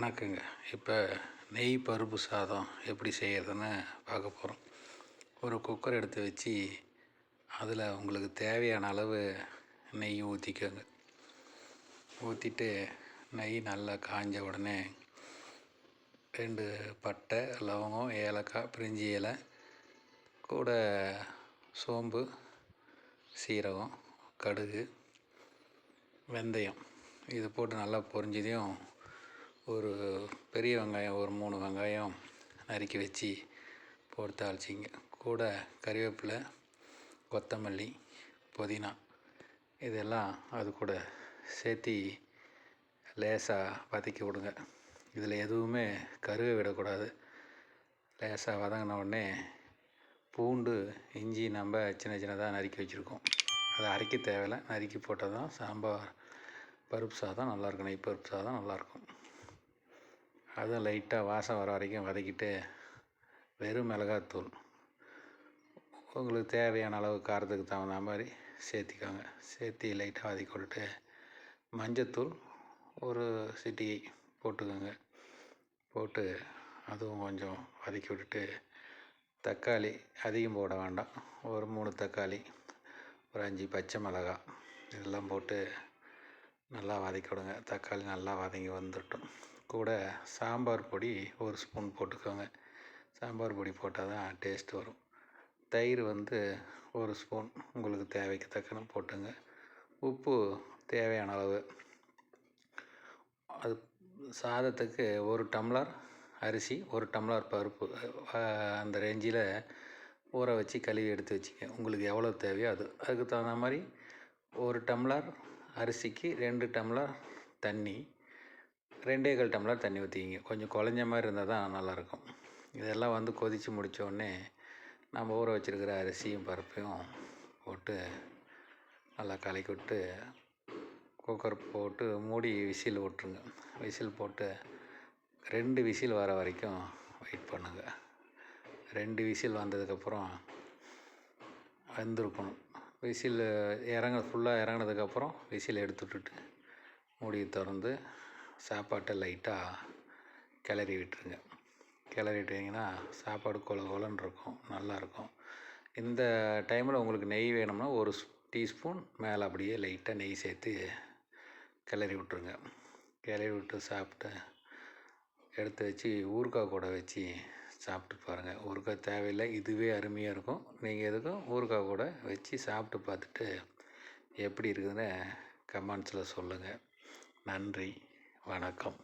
வணக்கங்க. இப்போ நெய் பருப்பு சாதம் எப்படி செய்கிறதுன்னு பார்க்க போகிறோம் ஒரு குக்கர் எடுத்து வச்சு அதில் உங்களுக்கு தேவையான அளவு நெய் ஊற்றிக்கோங்க ஊற்றிட்டு நெய் நல்லா காஞ்ச உடனே ரெண்டு பட்டை லவங்கம் ஏலக்காய் பிரிஞ்சி இலை கூட சோம்பு சீரகம் கடுகு வெந்தயம். இது போட்டு நல்லா பொரிஞ்சதையும் ஒரு பெரிய வெங்காயம் ஒரு மூணு வெங்காயம் நறுக்கி வச்சு போட்டு தாளிச்சிங்க. கூட கறிவேப்பிலை கொத்தமல்லி புதினா இதெல்லாம் அது கூட சேர்த்தி லேசாக வதக்கி விடுங்க. இதில் எதுவுமே கருவை விடக்கூடாது. லேசாக வதங்கின உடனே பூண்டு இஞ்சி நம்ம சின்ன சின்னதாக நறுக்கி வச்சுருக்கோம். அதை அரைக்க தேவையில்லை. நறுக்கி போட்டால் தான் சாம்பார் பருப்பு சாதம் நல்லாயிருக்கும் நெய் பருப்பு சாதம் நல்லாயிருக்கும் அதுவும் லைட்டாக வாசம் வர வரைக்கும் வதக்கிட்டு வெறும் மிளகாத்தூள். உங்களுக்கு தேவையான அளவு காரத்துக்கு தகுந்த மாதிரி சேர்த்திக்கோங்க. சேர்த்தி லைட்டாக வதக்கி விட்டுட்டு மஞ்சத்தூள் ஒரு சிட்டியை போட்டுக்கோங்க. போட்டு அதுவும் கொஞ்சம் வதக்கி விட்டுட்டு தக்காளி அதிகம் போட வேண்டாம். ஒரு மூணு தக்காளி ஒரு அஞ்சு பச்சை மிளகா இதெல்லாம் போட்டு நல்லா வதக்கி விடுங்க. தக்காளி நல்லா வதங்கி வந்துட்டோம் கூட சாம்பார் பொடி ஒரு ஸ்பூன் போட்டுக்கோங்க. சாம்பார் பொடி போட்டால் தான் டேஸ்ட் வரும். தயிர் வந்து ஒரு ஸ்பூன் உங்களுக்கு தேவைக்கு தக்கன போட்டுங்க. உப்பு தேவையான அளவு. அது சாதத்துக்கு ஒரு டம்ளர் அரிசி ஒரு டம்ளர் பருப்பு அந்த ரேஞ்சில் ஊற வச்சு கழுவி எடுத்து வச்சுக்க உங்களுக்கு எவ்வளோ தேவையோ அது. அதுக்கு தகுந்த மாதிரி ஒரு டம்ளர் அரிசிக்கு ரெண்டு டம்ளர் தண்ணி ரெண்டே கால் டம்ளர் தண்ணி ஊற்றிக்கிங்க கொஞ்சம் குழஞ்ச மாதிரி இருந்தால் தான் நல்லாயிருக்கும். இதெல்லாம் வந்து கொதித்து முடித்தோடனே நம்ம ஊற வச்சுருக்கிற அரிசியும் பருப்பையும் போட்டு நல்லா கலக்கி விட்டு குக்கர் போட்டு மூடி விசில் விட்ருங்க விசில் போட்டு ரெண்டு விசில் வர வரைக்கும் வெயிட் பண்ணுங்கள் ரெண்டு விசில் வந்ததுக்கப்புறம் வெந்திருக்கணும். விசில் இறங்க ஃபுல்லாக இறங்குனதுக்கப்புறம் விசில் எடுத்து விட்டுட்டு மூடியை திறந்து சாப்பாட்டை லைட்டாக கிளறி விட்டுருங்க. கிளறி விட்டிங்கன்னா சாப்பாடு கொல கொலன்னு இருக்கும். நல்லாயிருக்கும் இந்த டைமில் உங்களுக்கு நெய் வேணும்னா ஒரு டீஸ்பூன் மேலே அப்படியே லைட்டாக நெய் சேர்த்து கிளறி விட்ருங்க கிளறி விட்டு சாப்பிட்டு எடுத்து வச்சு ஊறுகாய் கூட வச்சு சாப்பிட்டு பாருங்கள் ஊறுகாய் தேவையில்லை. இதுவே அருமையாக இருக்கும். நீங்கள் எதுக்கும் ஊறுகாய் கூட வச்சு சாப்பிட்டு பார்த்துட்டு எப்படி இருக்குதுன்னு கமெண்ட்ஸில் சொல்லுங்கள் நன்றி. வணக்கம்.